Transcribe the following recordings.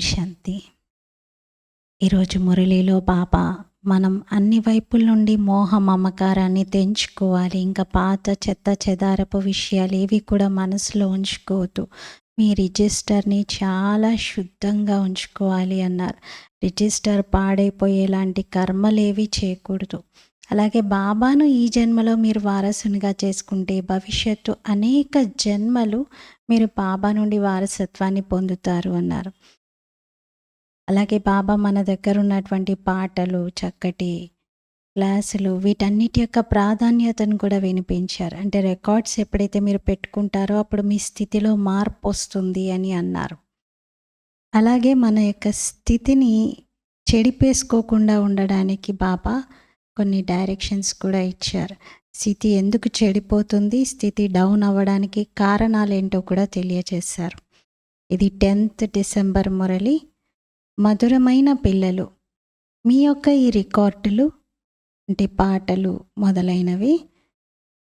శాంతి. ఈరోజు మురళిలో పాప మనం అన్ని వైపుల నుండి మోహ మమకారాన్ని తెంచుకోవాలి. ఇంకా పాత చెత్త చెదారపు విషయాలు ఏవి కూడా మనసులో ఉంచుకోవద్దు. మీ రిజిస్టర్ని చాలా శుద్ధంగా ఉంచుకోవాలి అన్నారు. రిజిస్టర్ పాడైపోయేలాంటి కర్మలేవి చేయకూడదు. అలాగే బాబాను ఈ జన్మలో మీరు వారసునిగా చేసుకుంటే భవిష్యత్తు అనేక జన్మలు మీరు బాబా నుండి వారసత్వాన్ని పొందుతారు అన్నారు. అలాగే బాబా మన దగ్గర ఉన్నటువంటి పాటలు చక్కటి క్లాసులు వీటన్నిటి యొక్క ప్రాధాన్యతను కూడా వినిపించారు. అంటే రికార్డ్స్ ఎప్పుడైతే మీరు పెట్టుకుంటారో అప్పుడు మీ స్థితిలో మార్పు వస్తుంది అని అన్నారు. అలాగే మన యొక్క స్థితిని చెడిపేసుకోకుండా ఉండడానికి బాబా కొన్ని డైరెక్షన్స్ కూడా ఇచ్చారు. స్థితి ఎందుకు చెడిపోతుంది? స్థితి డౌన్ అవ్వడానికి కారణాలు ఏంటో కూడా తెలియజేశారు. ఇది టెన్త్ డిసెంబర్ మురళి. మధురమైన పిల్లలు. మీ యొక్క ఈ రికార్డులు అంటే పాటలు మొదలైనవి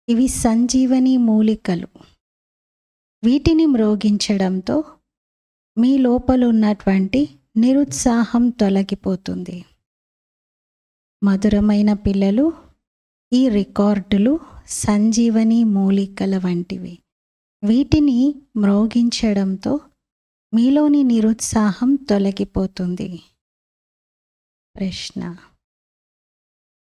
ఇవి సంజీవని మూలికలు. వీటిని మ్రోగించడంతో మీ లోపల ఉన్నటువంటి నిరుత్సాహం తొలగిపోతుంది. మధురమైన పిల్లలు ఈ రికార్డులు సంజీవని మూలికల వంటివి. వీటిని మ్రోగించడంతో మీలోని నిరుత్సాహం తొలగిపోతుంది. ప్రశ్న.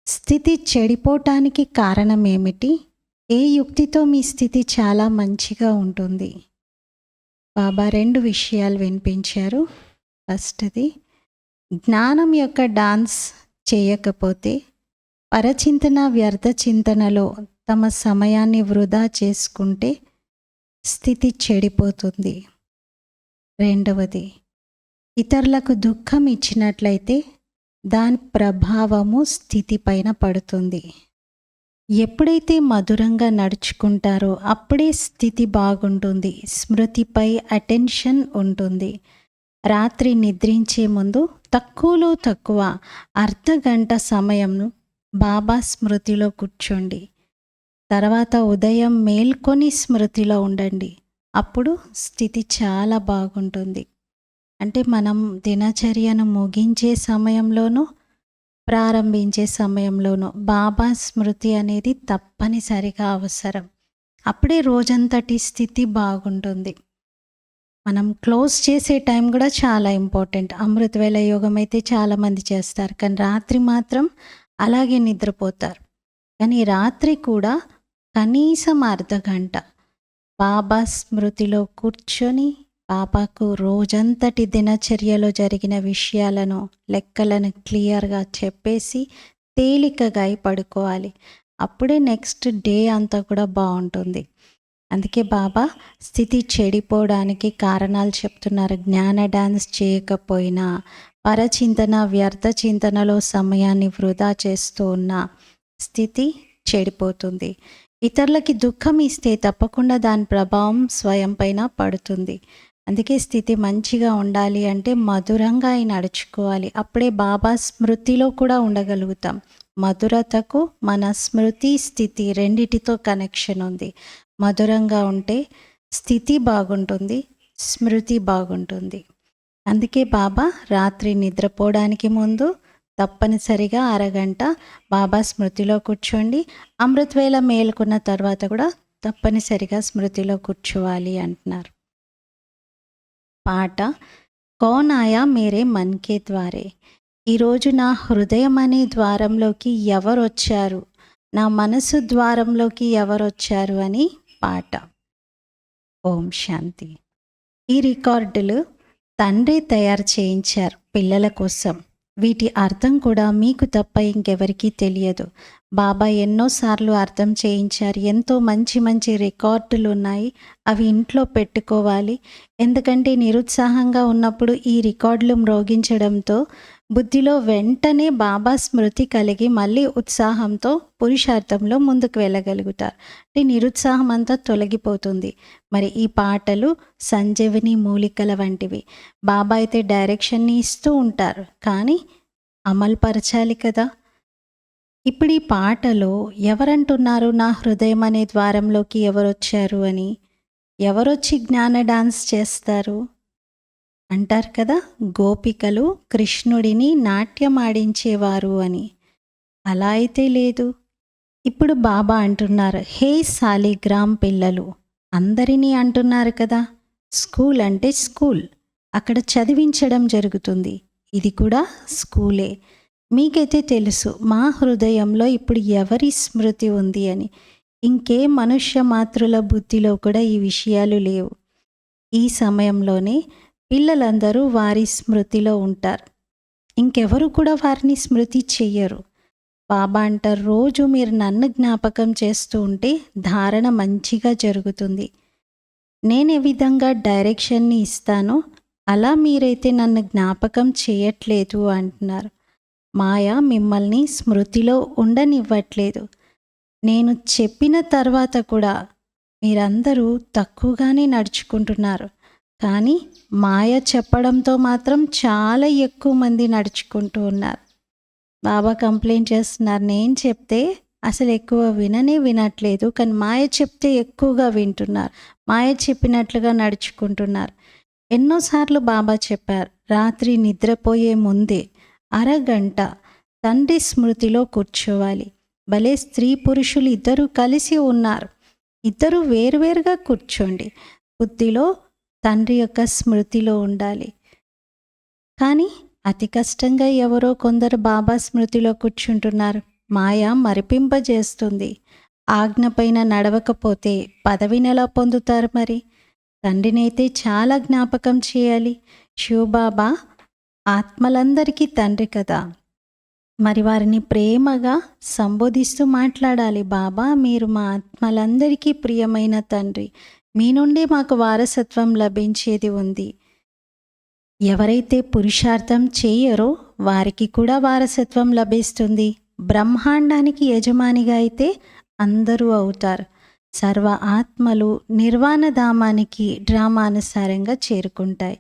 స్థితి చెడిపోవటానికి కారణం ఏమిటి ఏ యుక్తితో మీ స్థితి చాలా మంచిగా ఉంటుంది? బాబా రెండు విషయాలు వినిపించారు. ఫస్ట్ది జ్ఞానం యొక్క డాన్స్ చేయకపోతే పరచింతన వ్యర్థ చింతనలో తమ సమయాన్ని వృధా చేసుకుంటే స్థితి చెడిపోతుంది. రెండవది ఇతరులకు దుఃఖం ఇచ్చినట్లయితే దాని ప్రభావము స్థితిపైన పడుతుంది. ఎప్పుడైతే మధురంగా నడుచుకుంటారో అప్పుడే స్థితి బాగుంటుంది స్మృతిపై అటెన్షన్ ఉంటుంది. రాత్రి నిద్రించే ముందు తక్కువలో తక్కువ అర్ధ గంట సమయంను బాబా స్మృతిలో కూర్చోండి. తర్వాత ఉదయం మేల్కొని స్మృతిలో ఉండండి. అప్పుడు స్థితి చాలా బాగుంటుంది. అంటే మనం దినచర్యను ముగించే సమయంలోనూ ప్రారంభించే సమయంలోనూ బాబా స్మృతి అనేది తప్పనిసరిగా అవసరం. అప్పుడే రోజంతటి స్థితి బాగుంటుంది. మనం క్లోజ్ చేసే టైం కూడా చాలా ఇంపార్టెంట్. అమృతవేళ యోగం అయితే చాలామంది చేస్తారు కానీ రాత్రి మాత్రం అలాగే నిద్రపోతారు. కానీ రాత్రి కూడా కనీసం అర్ధ గంట బాబా స్మృతిలో కూర్చొని బాబాకు రోజంతటి దినచర్యలో జరిగిన విషయాలను లెక్కలను క్లియర్గా చెప్పేసి తేలికగా అయి పడుకోవాలి. అప్పుడే నెక్స్ట్ డే అంతా కూడా బాగుంటుంది. అందుకే బాబా స్థితి చెడిపోవడానికి కారణాలు చెప్తున్నారు. జ్ఞాన డాన్స్ చేయకపోయినా పరచింతన వ్యర్థ చింతనలో సమయాన్ని వృధా చేస్తూ ఉన్న స్థితి చెడిపోతుంది. ఇతరులకి దుఃఖం ఇస్తే తప్పకుండా దాని ప్రభావం స్వయం పైన పడుతుంది. అందుకే స్థితి మంచిగా ఉండాలి అంటే మధురంగా అయి నడుచుకోవాలి. అప్పుడే బాబా స్మృతిలో కూడా ఉండగలుగుతాం. మధురతకు మన స్మృతి స్థితి రెండిటితో కనెక్షన్ ఉంది. మధురంగా ఉంటే స్థితి బాగుంటుంది స్మృతి బాగుంటుంది. అందుకే బాబా రాత్రి నిద్రపోవడానికి ముందు తప్పనిసరిగా అరగంట బాబా స్మృతిలో కూర్చోండి. అమృతవేళ మేలుకున్న తర్వాత కూడా తప్పనిసరిగా స్మృతిలో కూర్చోవాలి అంటున్నారు. పాట కోనాయా మీరే మేరే మన్కే ద్వారే. ఈరోజు నా హృదయం అనే ద్వారంలోకి ఎవరు వచ్చారు నా మనసు ద్వారంలోకి ఎవరు వచ్చారు అని పాట. ఓం శాంతి. ఈ రికార్డులు తండ్రి తయారు చేయించారు పిల్లల కోసం. వీటి అర్థం కూడా మీకు తప్ప ఇంకెవరికీ తెలియదు. బాబా ఎన్నోసార్లు అర్థం చేయించారు. ఎంతో మంచి మంచి రికార్డులు ఉన్నాయి. అవి ఇంట్లో పెట్టుకోవాలి. ఎందుకంటే నిరుత్సాహంగా ఉన్నప్పుడు ఈ రికార్డులు మ్రోగించడంతో బుద్ధిలో వెంటనే బాబా స్మృతి కలిగి మళ్ళీ ఉత్సాహంతో పురుషార్థంలో ముందుకు వెళ్ళగలుగుతారు. అంటే నిరుత్సాహం అంతా తొలగిపోతుంది. మరి ఈ పాటలు సంజీవిని మూలికల వంటివి. బాబా అయితే డైరెక్షన్ని ఇస్తూ ఉంటారు. కానీ అమలుపరచాలి కదా. ఇప్పుడు ఈ పాటలో ఎవరంటున్నారు నా హృదయం అనే ద్వారంలోకి ఎవరొచ్చారు అని? ఎవరొచ్చి జ్ఞాన డాన్స్ చేస్తారు? అంటారు కదా గోపికలు కృష్ణుడిని నాట్యమాడించేవారు అని. అలా అయితే లేదు. ఇప్పుడు బాబా అంటున్నారు హే సాలిగ్రామ్ పిల్లలు అందరినీ అంటున్నారు కదా. స్కూల్ అంటే స్కూల్ అక్కడ చదివించడం జరుగుతుంది. ఇది కూడా స్కూలే. మీకైతే తెలుసు మా హృదయంలో ఇప్పుడు ఎవరి స్మృతి ఉంది అని. ఇంకే మనుష్య మాతృల బుద్ధిలో కూడా ఈ విషయాలు లేవు. ఈ సమయంలోనే పిల్లలందరూ వారి స్మృతిలో ఉంటారు. ఇంకెవరు కూడా వారిని స్మృతి చెయ్యరు. బాబా అంటారు రోజు మీరు నన్ను జ్ఞాపకం చేస్తూ ఉంటే ధారణ మంచిగా జరుగుతుంది. నేను ఏ విధంగా డైరెక్షన్ని ఇస్తానో అలా మీరైతే నన్ను జ్ఞాపకం చేయట్లేదు అంటున్నారు. మాయ మిమ్మల్ని స్మృతిలో ఉండనివ్వట్లేదు. నేను చెప్పిన తర్వాత కూడా మీరందరూ తక్కువగానే నడుచుకుంటున్నారు. కానీ మాయ చెప్పడంతో మాత్రం చాలా ఎక్కువ మంది నడుచుకుంటూ ఉన్నారు. బాబా కంప్లైంట్ చేస్తున్నారు. నేను చెప్తే అసలు ఎక్కువ విననే వినట్లేదు. కానీ మాయ చెప్తే ఎక్కువగా వింటున్నారు. మాయ చెప్పినట్లుగా నడుచుకుంటున్నారు. ఎన్నోసార్లు బాబా చెప్పారు రాత్రి నిద్రపోయే ముందే అరగంట తండ్రి స్మృతిలో కూర్చోవాలి. భలే స్త్రీ పురుషులు ఇద్దరు కలిసి ఉన్నారు. ఇద్దరు వేరువేరుగా కూర్చోండి. బుద్ధిలో తండ్రి యొక్క స్మృతిలో ఉండాలి. కానీ అతి కష్టంగా ఎవరో కొందరు బాబా స్మృతిలో కూర్చుంటున్నారు. మాయ మరిపింపజేస్తుంది. ఆజ్ఞ పైన నడవకపోతే పదవిని ఎలా పొందుతారు మరి? తండ్రినైతే చాలా జ్ఞాపకం చేయాలి. శివబాబా ఆత్మలందరికీ తండ్రి కదా. మరి వారిని ప్రేమగా సంబోధిస్తూ మాట్లాడాలి. బాబా మీరు మా ఆత్మలందరికీ ప్రియమైన తండ్రి. మీ నుండి మాకు వారసత్వం లభించేది ఉంది. ఎవరైతే పురుషార్థం చేయరో వారికి కూడా వారసత్వం లభిస్తుంది. బ్రహ్మాండానికి యజమానిగా అయితే అందరూ అవుతారు. సర్వ ఆత్మలు నిర్వాణధామానికి డ్రామానుసారంగా చేరుకుంటాయి.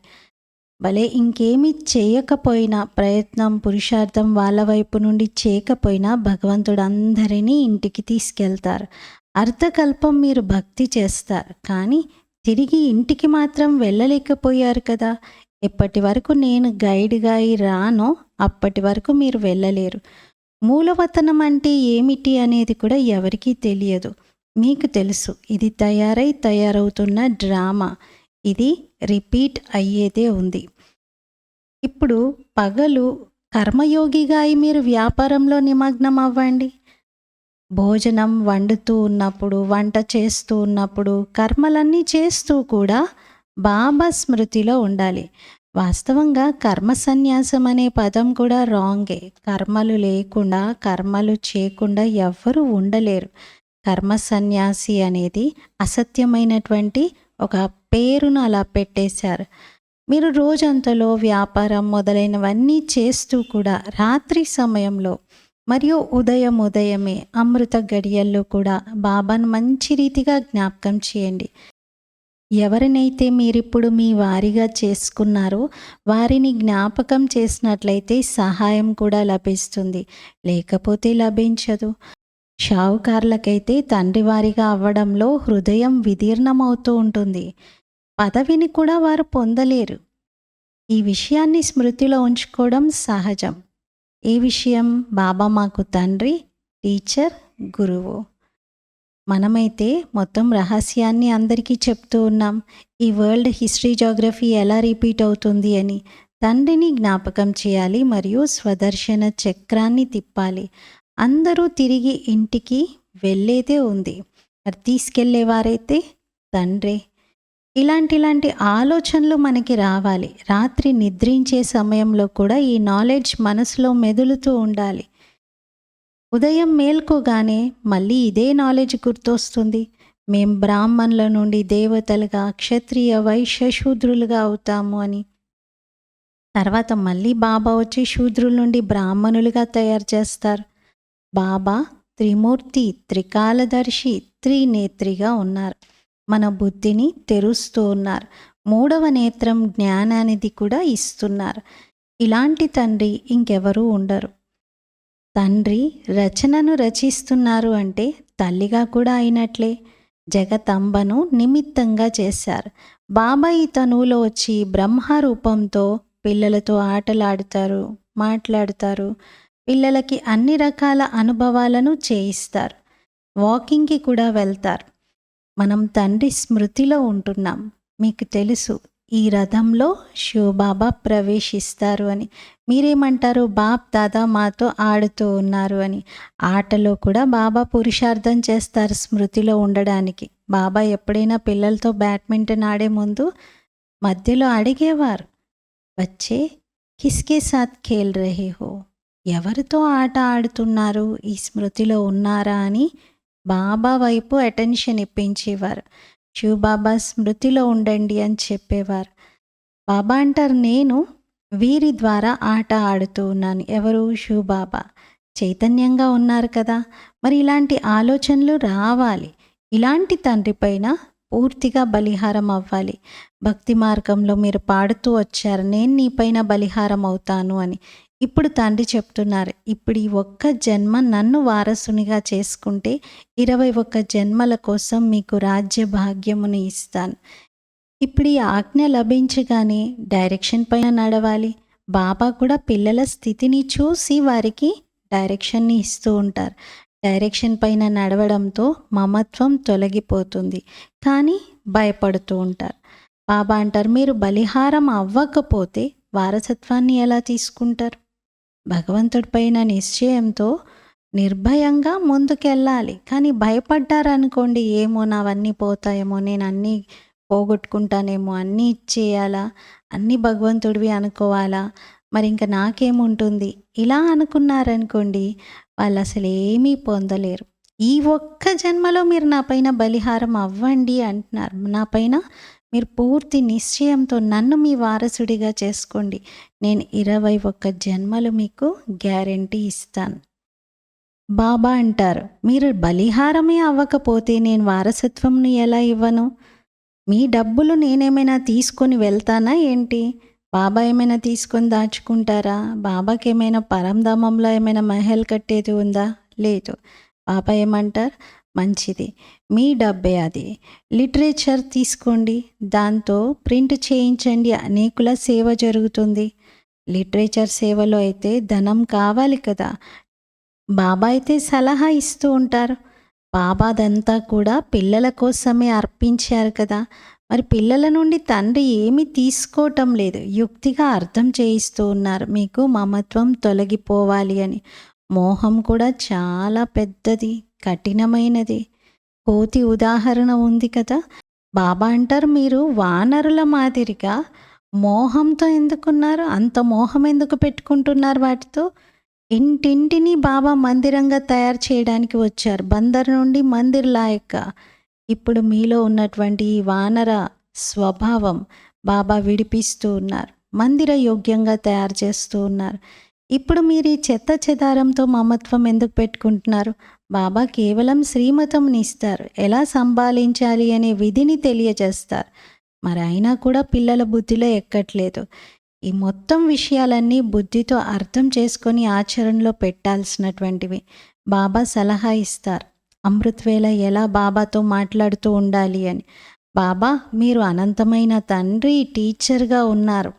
భలే ఇంకేమీ చేయకపోయినా ప్రయత్నం పురుషార్థం వాళ్ళ వైపు నుండి చేయకపోయినా భగవంతుడు అందరినీ ఇంటికి తీసుకెళ్తారు. అర్థకల్పం మీరు భక్తి చేస్తారు. కానీ తిరిగి ఇంటికి మాత్రం వెళ్ళలేకపోయారు కదా. ఎప్పటి వరకు నేను గైడ్గా అయి రానో అప్పటి వరకు మీరు వెళ్ళలేరు. మూలవతనం అంటే ఏమిటి అనేది కూడా ఎవరికీ తెలియదు. మీకు తెలుసు ఇది తయారై తయారవుతున్న డ్రామా. ఇది రిపీట్ అయ్యేదే ఉంది. ఇప్పుడు పగలు కర్మయోగిగా అయి మీరు వ్యాపారంలో నిమగ్నం అవ్వండి భోజనం వండుతూ ఉన్నప్పుడు వంట చేస్తూ ఉన్నప్పుడు కర్మలన్నీ చేస్తూ కూడా బాబా స్మృతిలో ఉండాలి. వాస్తవంగా కర్మ సన్యాసం అనే పదం కూడా రాంగే. కర్మలు లేకుండా కర్మలు చేయకుండా ఎవ్వరూ ఉండలేరు. కర్మ సన్యాసి అనేది అసత్యమైనటువంటి ఒక పేరును అలా పెట్టేశారు. మీరు రోజంతలో వ్యాపారం మొదలైనవన్నీ చేస్తూ కూడా రాత్రి సమయంలో మరియు ఉదయం ఉదయమే అమృత గడియల్లో కూడా బాబాను మంచి రీతిగా జ్ఞాపకం చేయండి. ఎవరినైతే మీరిప్పుడు మీ వారిగా చేసుకున్నారో వారిని జ్ఞాపకం చేసినట్లయితే సహాయం కూడా లభిస్తుంది. లేకపోతే లభించదు. షావుకారులకైతే తండ్రి వారిగా అవ్వడంలో హృదయం విదీర్ణమవుతూ ఉంటుంది. పదవిని కూడా వారు పొందలేరు. ఈ విషయాన్ని స్మృతిలో ఉంచుకోవడం సహజం. ఈ విషయం బాబా మాకు తండ్రి టీచర్ గురువు. మనమైతే మొత్తం రహస్యాన్ని అందరికీ చెప్తూ ఉన్నాం. ఈ వరల్డ్ హిస్టరీ జోగ్రఫీ ఎలా రిపీట్ అవుతుంది అని. తండ్రిని జ్ఞాపకం చేయాలి మరియు స్వదర్శన చక్రాన్ని తిప్పాలి. అందరూ తిరిగి ఇంటికి వెళ్ళేదే ఉంది. మరి తీసుకెళ్ళేవారైతే తండ్రే. ఇలాంటి ఇలాంటి ఆలోచనలు మనకి రావాలి. రాత్రి నిద్రించే సమయంలో కూడా ఈ నాలెడ్జ్ మనసులో మెదులుతూ ఉండాలి. ఉదయం మేల్కోగానే మళ్ళీ ఇదే నాలెడ్జ్ గుర్తొస్తుంది. మేం బ్రాహ్మణుల నుండి దేవతలుగా క్షత్రియ వైశ్య శూద్రులుగా అవుతాము అని. తర్వాత మళ్ళీ బాబా వచ్చి శూద్రుల నుండి బ్రాహ్మణులుగా తయారు చేస్తారు. బాబా త్రిమూర్తి త్రికాలదర్శి త్రినేత్రిగా ఉన్నారు. మన బుద్ధిని తెరుస్తూ ఉన్నారు మూడవ నేత్రం జ్ఞానానిది కూడా ఇస్తున్నారు. ఇలాంటి తండ్రి ఇంకెవరూ ఉండరు. తండ్రి రచనను రచిస్తున్నారు అంటే తల్లిగా కూడా అయినట్లే. జగతంబను నిమిత్తంగా చేశారు. బాబా ఈ తనువులో వచ్చి బ్రహ్మ రూపంతో పిల్లలతో ఆటలాడుతారు మాట్లాడుతారు. పిల్లలకి అన్ని రకాల అనుభవాలను చేయిస్తారు. వాకింగ్కి కూడా వెళ్తారు. మనం తండ్రి స్మృతిలో ఉంటున్నాం. మీకు తెలుసు ఈ రథంలో శివబాబా ప్రవేశిస్తారు అని. మీరేమంటారు? బాప్ దాదా మాతో ఆడుతూ ఉన్నారు అని. ఆటలో కూడా బాబా పురుషార్థం చేస్తారు స్మృతిలో ఉండడానికి. బాబా ఎప్పుడైనా పిల్లలతో బ్యాడ్మింటన్ ఆడే ముందు మధ్యలో అడిగేవారు వచ్చే కిస్కే సాత్ ఖేల్ రహే హో? ఎవరితో ఆట ఆడుతున్నారు? ఈ స్మృతిలో ఉన్నారా? అని బాబా వైపు అటెన్షన్ ఇప్పించేవారు. శివబాబా స్మృతిలో ఉండండి అని చెప్పేవారు. బాబా అంటారు నేను వీరి ద్వారా ఆట ఆడుతూ ఉన్నాను. ఎవరు? శివబాబా. చైతన్యంగా ఉన్నారు కదా. మరి ఇలాంటి ఆలోచనలు రావాలి. ఇలాంటి తండ్రి పైన పూర్తిగా బలిహారం అవ్వాలి. భక్తి మార్గంలో మీరు పాడుతూ వచ్చారు. నేను నీపైన బలిహారం అవుతాను అని. ఇప్పుడు తండ్రి చెప్తున్నారు ఇప్పుడు ఈ ఒక్క జన్మ నన్ను వారసునిగా చేసుకుంటే ఇరవై ఒక్క జన్మల కోసం మీకు రాజ్య భాగ్యమును ఇస్తాను. ఇప్పుడు ఈ ఆజ్ఞ లభించగానే డైరెక్షన్ పైన నడవాలి. బాబా కూడా పిల్లల స్థితిని చూసి వారికి డైరెక్షన్ని ఇస్తూ ఉంటారు. డైరెక్షన్ పైన నడవడంతో మమత్వం తొలగిపోతుంది. కానీ భయపడుతూ ఉంటారు. బాబా అంటారు మీరు బలిహారం అవ్వకపోతే వారసత్వాన్ని ఎలా తీసుకుంటారు? భగవంతుడి పైన నిశ్చయంతో నిర్భయంగా ముందుకెళ్ళాలి. కానీ భయపడ్డారనుకోండి ఏమో నావన్నీ పోతాయేమో నేను అన్నీ పోగొట్టుకుంటానేమో అన్నీ ఇచ్చేయాలా అన్నీ భగవంతుడివి అనుకోవాలా మరి ఇంకా నాకేముంటుంది? ఇలా అనుకున్నారనుకోండి వాళ్ళు అసలు ఏమీ పొందలేరు. ఈ ఒక్క జన్మలో మీరు నా పైన బలిహారం అవ్వండి అంటున్నారు. నా పైన మీరు పూర్తి నిశ్చయంతో నన్ను మీ వారసుడిగా చేసుకోండి. నేను ఇరవై ఒక్క జన్మలు మీకు గ్యారంటీ ఇస్తాను. బాబా అంటారు మీరు బలిహారమే అవ్వకపోతే నేను వారసత్వంను ఎలా ఇవ్వను? మీ డబ్బులు నేనేమైనా తీసుకొని వెళ్తానా ఏంటి? బాబా ఏమైనా తీసుకొని దాచుకుంటారా? బాబాకి ఏమైనా పరంధామంలో ఏమైనా మహల్ కట్టేది ఉందా? లేదు. బాబా ఏమంటారు మంచిది. మీ డబ్బే అది. లిటరేచర్ తీసుకోండి. దాంతో ప్రింట్ చేయించండి. అనేకుల సేవ జరుగుతుంది. లిటరేచర్ సేవలో అయితే ధనం కావాలి కదా. బాబా అయితే సలహా ఇస్తూ ఉంటారు. బాబాదంతా కూడా పిల్లల కోసమే అర్పించారు కదా. మరి పిల్లల నుండి తండ్రి ఏమీ తీసుకోవటం లేదు. యుక్తిగా అర్థం చేయిస్తూ ఉన్నారు. మీకు మమత్వం తొలగిపోవాలి అని. మోహం కూడా చాలా పెద్దది కఠినమైనది. కోతి ఉదాహరణ ఉంది కదా. బాబా అంటారు మీరు వానరుల మాదిరిగా మోహంతో ఎందుకున్నారు? అంత మోహం ఎందుకు పెట్టుకుంటున్నారు వాటితో? ఇంటింటిని బాబా మందిరంగా తయారు చేయడానికి వచ్చారు. బందర్ నుండి మందిర్ లాయక్క ఇప్పుడు మీలో ఉన్నటువంటి ఈ వానర స్వభావం బాబా విడిపిస్తూ ఉన్నారు. మందిర యోగ్యంగా తయారు చేస్తూ ఉన్నారు. ఇప్పుడు మీరు ఈ చెత్త చెదారంతో మమత్వం ఎందుకు పెట్టుకుంటున్నారు? బాబా కేవలం శ్రీమతంని ఇస్తారు ఎలా సంభాళించాలి అనే విధిని తెలియజేస్తారు. మరి అయినా కూడా పిల్లల బుద్ధిలో ఎక్కట్లేదు. ఈ మొత్తం విషయాలన్నీ బుద్ధితో అర్థం చేసుకొని ఆచరణలో పెట్టాల్సినటువంటివి. బాబా సలహా ఇస్తారు. అమృత్వేళ ఎలా బాబాతో మాట్లాడుతూ ఉండాలి అని. బాబా మీరు అనంతమైన తండ్రి టీచర్గా ఉన్నారు.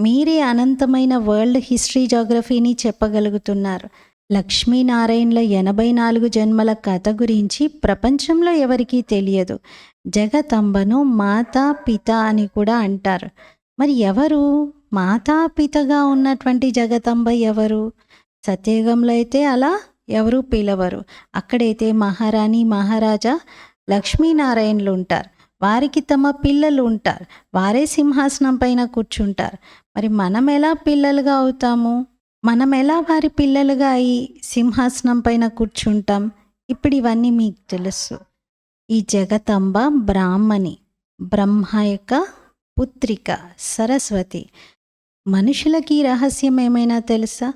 మీరే అనంతమైన వరల్డ్ హిస్టరీ జోగ్రఫీని చెప్పగలుగుతున్నారు. లక్ష్మీనారాయణల ఎనభై నాలుగు జన్మల కథ గురించి ప్రపంచంలో ఎవరికీ తెలియదు. జగతంబను మాతా పిత అని కూడా అంటారు. మరి ఎవరు? మాతా పితగా ఉన్నటువంటి జగతంబ ఎవరు? సత్యయుగంలో అయితే అలా ఎవరు పిలవరు. అక్కడైతే మహారాణి మహారాజా లక్ష్మీనారాయణలు ఉంటారు వారికి తమ పిల్లలు ఉంటారు వారే సింహాసనం పైన కూర్చుంటారు. మరి మనం ఎలా పిల్లలుగా అవుతాము? మనం ఎలా వారి పిల్లలుగా అయి సింహాసనం పైన కూర్చుంటాం? ఇప్పుడు ఇవన్నీ మీకు తెలుసు. ఈ జగతంబ బ్రాహ్మణి బ్రహ్మ యొక్క పుత్రిక సరస్వతి. మనుషులకి రహస్యం ఏమైనా తెలుసా?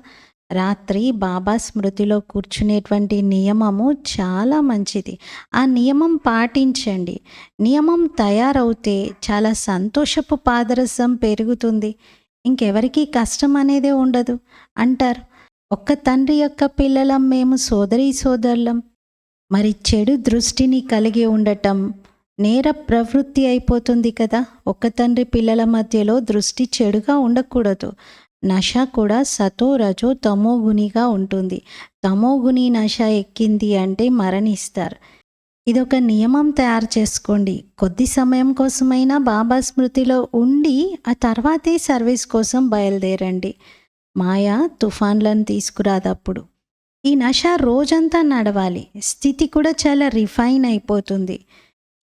రాత్రి బాబా స్మృతిలో కూర్చునేటువంటి నియమము చాలా మంచిది. ఆ నియమం పాటించండి. నియమం తయారవుతే చాలా సంతోషపు పాదరసం పెరుగుతుంది. ఇంకెవరికి కష్టం అనేదే ఉండదు అంటారు. ఒక్క తండ్రి యొక్క పిల్లలం మేము సోదరి సోదరులం. మరి చెడు దృష్టిని కలిగి ఉండటం నేర ప్రవృత్తి అయిపోతుంది కదా. ఒక్క తండ్రి పిల్లల మధ్యలో దృష్టి చెడుగా ఉండకూడదు. నష కూడా సతో రజో తమోగునిగా ఉంటుంది. తమోగుని నష ఎక్కింది అంటే మరణిస్తారు. ఇదొక నియమం తయారు చేసుకోండి. కొద్ది సమయం కోసమైనా బాబా స్మృతిలో ఉండి ఆ తర్వాతే సర్వీస్ కోసం బయలుదేరండి. మాయ తుఫాన్లను తీసుకురాదప్పుడు. ఈ నష రోజంతా నడవాలి. స్థితి కూడా చాలా రిఫైన్ అయిపోతుంది.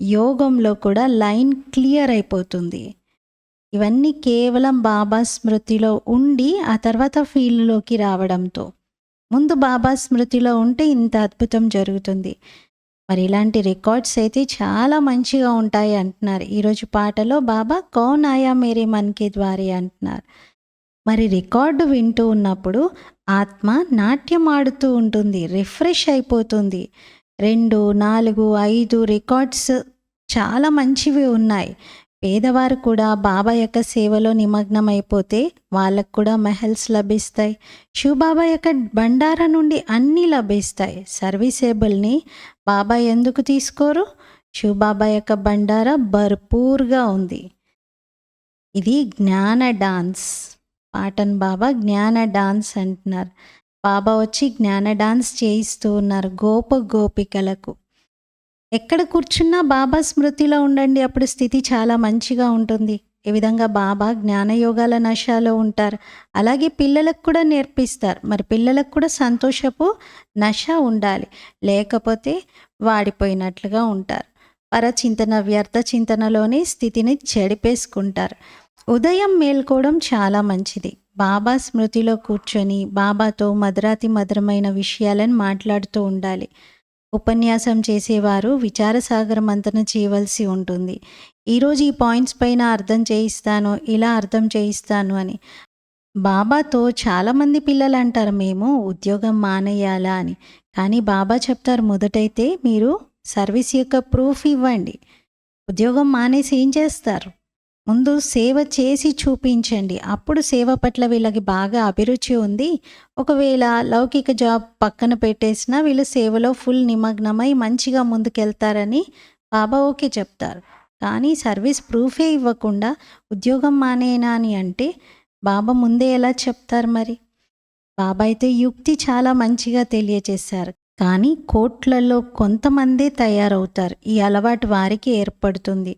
యోగంలో కూడా లైన్ క్లియర్ అయిపోతుంది. ఇవన్నీ కేవలం బాబా స్మృతిలో ఉండి ఆ తర్వాత ఫీల్డ్లోకి రావడంతో. ముందు బాబా స్మృతిలో ఉంటే ఇంత అద్భుతం జరుగుతుంది. మరి ఇలాంటి రికార్డ్స్ అయితే చాలా మంచిగా ఉంటాయి అంటున్నారు. ఈరోజు పాటలో బాబా కౌన్ ఆయా మేరీ మన్కే ద్వారి అంటున్నారు. మరి రికార్డు వింటూ ఉన్నప్పుడు ఆత్మ నాట్యం ఆడుతూ ఉంటుంది రిఫ్రెష్ అయిపోతుంది. రెండు నాలుగు ఐదు రికార్డ్స్ చాలా మంచివి ఉన్నాయి. పేదవారు కూడా బాబా యొక్క సేవలో నిమగ్నం అయిపోతే వాళ్ళకు కూడా మెహల్స్ లభిస్తాయి. శివబాబా యొక్క బండారా నుండి అన్నీ లభిస్తాయి. సర్వీసేబుల్ని బాబా ఎందుకు తీసుకోరు? శివబాబా యొక్క బండారా భర్పూర్గా ఉంది. ఇది జ్ఞాన డాన్స్. పాటన్ బాబా జ్ఞాన డాన్స్ అంటున్నారు. బాబా వచ్చి జ్ఞాన డాన్స్ చేయిస్తూ ఉన్నారు గోప గోపికలకు. ఎక్కడ కూర్చున్నా బాబా స్మృతిలో ఉండండి అప్పుడు స్థితి చాలా మంచిగా ఉంటుంది. ఈ విధంగా బాబా జ్ఞానయోగాల నశాలో ఉంటారు. అలాగే పిల్లలకు కూడా నేర్పిస్తారు. మరి పిల్లలకు కూడా సంతోషపు నశ ఉండాలి. లేకపోతే వాడిపోయినట్లుగా ఉంటారు. పరచింతన వ్యర్థ చింతనలోనే స్థితిని చెడిపేసుకుంటారు. ఉదయం మేల్కోవడం చాలా మంచిది. బాబా స్మృతిలో కూర్చొని బాబాతో మధురాతి మధురమైన విషయాలను మాట్లాడుతూ ఉండాలి. ఉపన్యాసం చేసేవారు విచారసాగర మంతన చేయవలసి ఉంటుంది. ఈరోజు ఈ పాయింట్స్ పైన అర్థం చేయిస్తాను ఇలా అర్థం చేయిస్తాను అని. బాబాతో చాలామంది పిల్లలు అంటారు మేము ఉద్యోగం మానేయాలా అని. కానీ బాబా చెప్తారు మొదటైతే మీరు సర్వీస్ యొక్క ప్రూఫ్ ఇవ్వండి. ఉద్యోగం మానేసి ఏం చేస్తారు? ముందు సేవ చేసి చూపించండి. అప్పుడు సేవ పట్ల వీళ్ళకి బాగా అభిరుచి ఉంది. ఒకవేళ లౌకిక జాబ్ పక్కన పెట్టేసినా వీళ్ళు సేవలో ఫుల్ నిమగ్నమై మంచిగా ముందుకెళ్తారని బాబా ఓకే చెప్తారు. కానీ సర్వీస్ ప్రూఫే ఇవ్వకుండా ఉద్యోగం మానేనా అని అంటే బాబా ముందే ఎలా చెప్తారు మరి? బాబా అయితే యుక్తి చాలా మంచిగా తెలియచేశారు. కానీ కోట్లలో కొంతమందే తయారవుతారు. ఈ అలవాటు వారికి ఏర్పడుతుంది.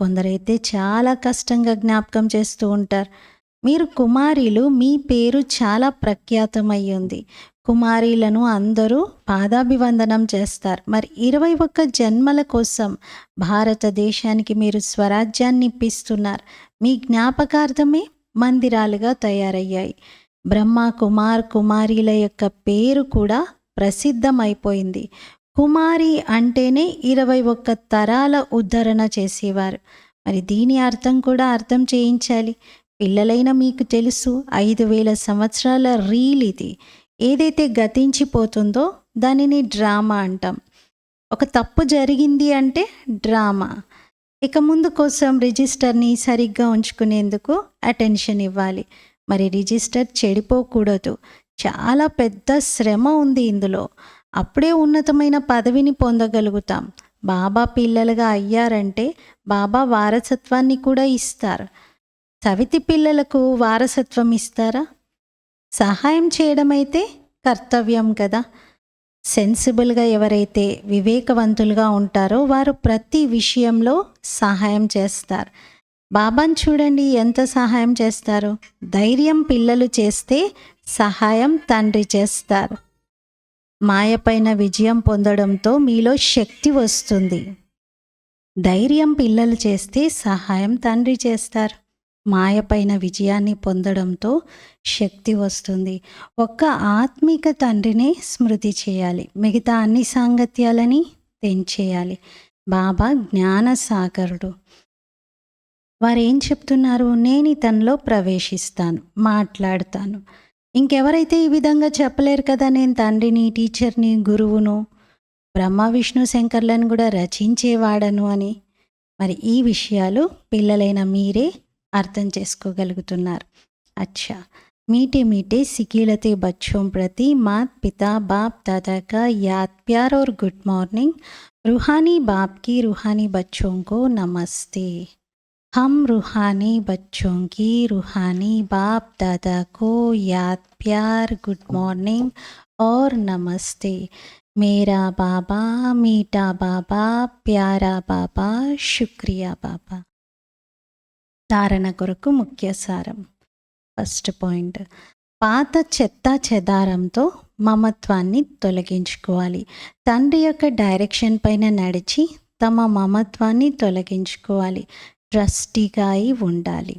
కొందరైతే చాలా కష్టంగా జ్ఞాపకం చేస్తూ ఉంటారు. మీరు కుమారీలు మీ పేరు చాలా ప్రఖ్యాతమై ఉంది కుమారీలను అందరూ పాదాభివందనం చేస్తారు. మరి ఇరవై ఒక్క జన్మల కోసం భారతదేశానికి మీరు స్వరాజ్యాన్ని ఇప్పిస్తున్నారు. మీ జ్ఞాపకార్థమే మందిరాలుగా తయారయ్యాయి. బ్రహ్మ కుమార్ కుమారీల యొక్క పేరు కూడా ప్రసిద్ధమైపోయింది. కుమారి అంటేనే ఇరవై ఒక్క తరాల ఉద్ధరణ చేసేవారు. మరి దీని అర్థం కూడా అర్థం చేయించాలి. పిల్లలైన మీకు తెలుసు ఐదు వేల సంవత్సరాల రీల్ ఇది. ఏదైతే గతించిపోతుందో దానిని డ్రామా అంటాం. ఒక తప్పు జరిగింది అంటే డ్రామా. ఇక ముందు కోసం రిజిస్టర్ని సరిగ్గా ఉంచుకునేందుకు అటెన్షన్ ఇవ్వాలి. మరి రిజిస్టర్ చెడిపోకూడదు. చాలా పెద్ద శ్రమ ఉంది ఇందులో. అప్పుడే ఉన్నతమైన పదవిని పొందగలుగుతాం. బాబా పిల్లలుగా అయ్యారంటే బాబా వారసత్వాన్ని కూడా ఇస్తారు. సవితి పిల్లలకు వారసత్వం ఇస్తారా? సహాయం చేయడం అయితే కర్తవ్యం కదా. సెన్సిబుల్గా ఎవరైతే వివేకవంతులుగా ఉంటారో వారు ప్రతి విషయంలో సహాయం చేస్తారు. బాబాని చూడండి ఎంత సహాయం చేస్తారు. ధైర్యం పిల్లలు చేస్తే సహాయం తండ్రి చేస్తారు. మాయపైన విజయం పొందడంతో మీలో శక్తి వస్తుంది. ధైర్యం పిల్లలు చేస్తే సహాయం తండ్రి చేస్తారు. మాయపైన విజయాన్ని పొందడంతో శక్తి వస్తుంది. ఒక్క ఆత్మిక తండ్రిని స్మృతి చేయాలి. మిగతా అన్ని సాంగత్యాలని తెంచేయాలి. బాబా జ్ఞాన సాగరుడు వారు ఏం చెప్తున్నారు? నేను ఇతనిలో ప్రవేశిస్తాను. మాట్లాడతాను. ఇంకెవరైతే ఈ విధంగా చెప్పలేరు కదా నేను తండ్రిని టీచర్ని గురువును బ్రహ్మ విష్ణు శంకర్లను కూడా రచించేవాడను అని మరి ఈ విషయాలు పిల్లలైన మీరే అర్థం చేసుకోగలుగుతున్నారు అచ్చా मीठे मीठे सिकीलते बच्चों प्रति मात पिता बाप दादा का याद प्यार और गुड मॉर्निंग रूहानी बाप की रूहानी बच्चों को नमस्ते हम रूहानी बच्चों की रूहानी बाप दादा को याद प्यार गुड मॉर्निंग और नमस्ते मेरा बाबा मीठा बाबा प्यारा बाबा शुक्रिया बाबा ధారణ కొరకు ముఖ్య సారం ఫస్ట్ పాయింట్ పాత చెత్త చెదారంతో మమత్వాన్ని తొలగించుకోవాలి తండ్రి యొక్క డైరెక్షన్ పైన నడిచి తమ మమత్వాన్ని తొలగించుకోవాలి ట్రస్టీగా అయి ఉండాలి.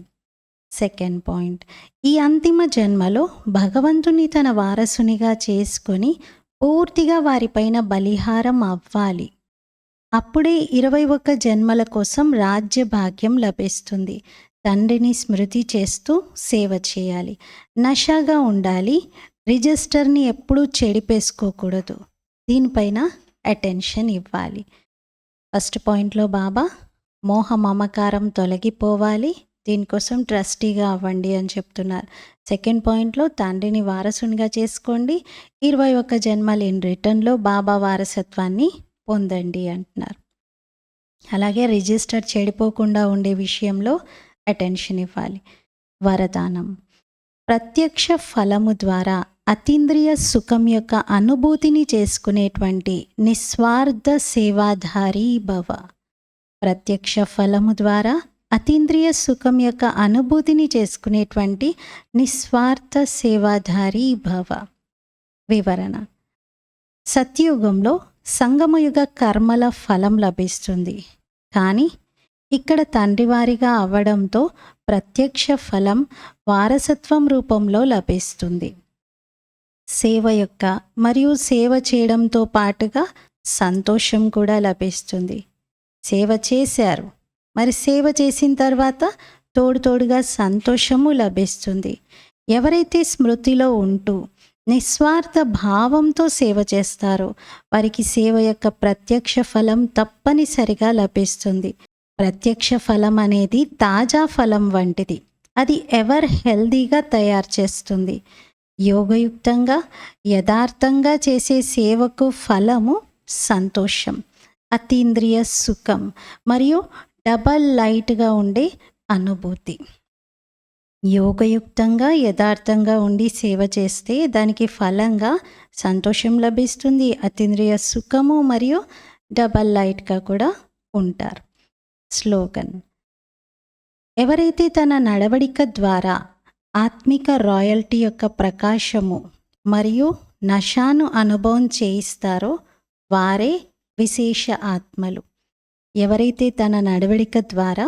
Second point. ఈ అంతిమ జన్మలో భగవంతుని తన వారసునిగా చేసుకొని పూర్తిగా వారిపైన బలిహారం అవ్వాలి. అప్పుడే ఇరవై ఒక్క జన్మల కోసం రాజ్య భాగ్యం లభిస్తుంది. తండ్రిని స్మృతి చేస్తూ సేవ చేయాలి. నషాగా ఉండాలి. రిజిస్టర్ని ఎప్పుడూ చెడిపేసుకోకూడదు. దీనిపైన అటెన్షన్ ఇవ్వాలి. ఫస్ట్ పాయింట్లో బాబా మోహ మమకారం తొలగిపోవాలి. దీనికోసం ట్రస్టీగా అవ్వండి అని చెప్తున్నారు. సెకండ్ పాయింట్లో తండ్రిని వారసునిగా చేసుకోండి. ఇరవై ఒక్క జన్మలు ఇన్ రిటర్న్లో బాబా వారసత్వాన్ని పొందండి అంటున్నారు. అలాగే రిజిస్టర్ చెడిపోకుండా ఉండే విషయంలో అటెన్షన్ ఇవ్వాలి. వరదానం. ప్రత్యక్ష ఫలము ద్వారా అతీంద్రియ సుఖం యొక్క అనుభూతిని చేసుకునేటువంటి నిస్వార్థ సేవాధారి భవ. ప్రత్యక్ష ఫలము ద్వారా అతీంద్రియ సుఖం యొక్క అనుభూతిని చేసుకునేటువంటి నిస్వార్థ సేవాధారి భవ. వివరణ. సత్యయుగంలో సంగమయుగ కర్మల ఫలం లభిస్తుంది. కానీ ఇక్కడ తండ్రివారిగా అవ్వడంతో ప్రత్యక్ష ఫలం వారసత్వం రూపంలో లభిస్తుంది. సేవ యొక్క మరియు సేవ చేయడంతో పాటుగా సంతోషం కూడా లభిస్తుంది. సేవ చేశారు. మరి సేవ చేసిన తర్వాత తోడు తోడుగా సంతోషము లభిస్తుంది. ఎవరైతే స్మృతిలో ఉంటూ నిస్వార్థ భావంతో సేవ చేస్తారో వారికి సేవ యొక్క ప్రత్యక్ష ఫలం తప్పనిసరిగా లభిస్తుంది. ప్రత్యక్ష ఫలం అనేది తాజా ఫలం వంటిది. అది ఎవర్ హెల్దీగా తయారు చేస్తుంది? యోగయుక్తంగా యథార్థంగా చేసే సేవకు ఫలము సంతోషం. అతీంద్రియ సుఖం మరియు డబల్ లైట్గా ఉండే అనుభూతి. యోగయుక్తంగా యథార్థంగా ఉండి సేవ చేస్తే దానికి ఫలంగా సంతోషం లభిస్తుంది. అతీంద్రియ సుఖము మరియు డబల్ లైట్గా కూడా ఉంటారు. స్లోగన్. ఎవరైతే తన నడవడిక ద్వారా ఆత్మిక రాయల్టీ యొక్క ప్రకాశము మరియు నషాను అనుభవం చేయిస్తారో వారే విశేష ఆత్మలు. ఎవరైతే తన నడవడిక ద్వారా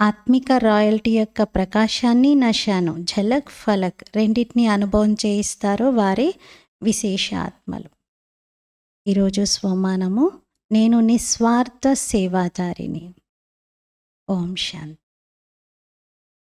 ఆత్మిక రాయల్టీ యొక్క ప్రకాశాన్ని నశాను ఝలక్ ఫలక్ రెండింటిని అనుభవం చేయిస్తారో వారే విశేష ఆత్మలు. ఈరోజు స్వమానము నేను నిస్వార్థ సేవాదారిని. ఓం శాంతి.